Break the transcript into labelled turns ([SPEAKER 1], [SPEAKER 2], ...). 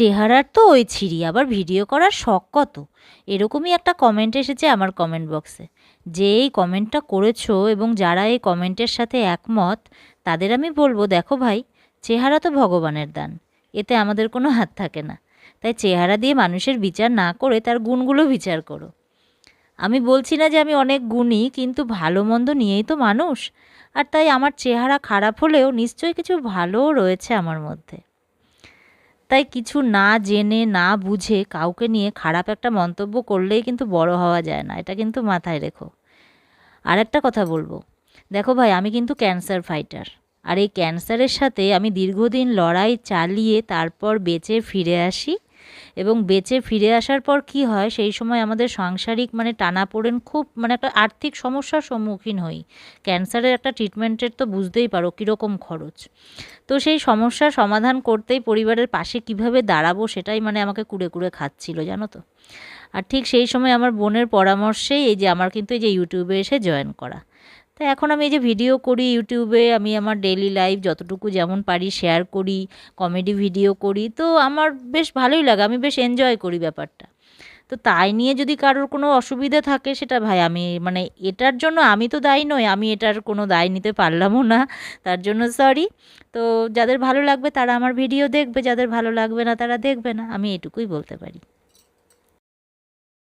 [SPEAKER 1] চেহারার তো ওই ছিরি আবার ভিডিও করার শখ কত? এরকমই একটা কমেন্ট এসেছে আমার কমেন্ট বক্সে যে এই কমেন্টটা করেছ এবং যারা এই কমেন্টের সাথে একমত, তাদের আমি বলব, দেখো ভাই, চেহারা তো ভগবানের দান, এতে আমাদের কোনো হাত থাকে না। তাই চেহারা দিয়ে মানুষের বিচার না করে তার গুণগুলো বিচার করো। আমি বলছি না যে আমি অনেক গুণী, কিন্তু ভালো মন্দ নিয়েই তো মানুষ, আর তাই আমার চেহারা খারাপ হলেও নিশ্চয়ই কিছু ভালোও রয়েছে আমার মধ্যে। তাই কিছু না জেনে, না বুঝে কাউকে নিয়ে খারাপ একটা মন্তব্য করলেই কিন্তু বড় হওয়া যায় না। এটা কিন্তু মাথায় রেখো। আর একটা কথা বলব। দেখো ভাই, আমি কিন্তু ক্যান্সার ফাইটার। আর এই ক্যান্সারের সাথে আমি দীর্ঘদিন লড়াই চালিয়ে তারপর বেঁচে ফিরে আসি। এবং বেঁচে ফিরে আসার পর কি হয়, সেই সময় আমাদের সাংসারিক মানে টানাপোড়েন খুব মানে একটা আর্থিক সমস্যার সম্মুখীন হই। ক্যান্সারের একটা ট্রিটমেন্টের তো বুঝতেই পারো কীরকম খরচ। তো সেই সমস্যার সমাধান করতেই পরিবারের পাশে কীভাবে দাঁড়াবো সেটাই মানে আমাকে কুড়ে কুড়ে খাচ্ছিল, জানো তো। আর ঠিক সেই সময় আমার বোনের পরামর্শেই এই যে আমার কিন্তু এই যে ইউটিউবে এসে জয়েন করা। তো এখন আমি এই যে ভিডিও করি ইউটিউবে আমি আমার ডেলি লাইফ যতটুকু যেমন পারি শেয়ার করি কমেডি ভিডিও করি, তো আমার বেশ ভালোই লাগে, আমি বেশ এনজয় করি ব্যাপারটা। তো তাই নিয়ে যদি কারোর কোনো অসুবিধা থাকে সেটা ভাই আমি মানে এটার জন্য আমি তো দায়ী নই, আমি এটার কোনো দায় নিতে পারলামও না, তার জন্য সরি তো যাদের ভালো লাগবে তারা আমার ভিডিও দেখবে, যাদের ভালো লাগবে না তারা দেখবে না, আমি এটুকুই বলতে পারি।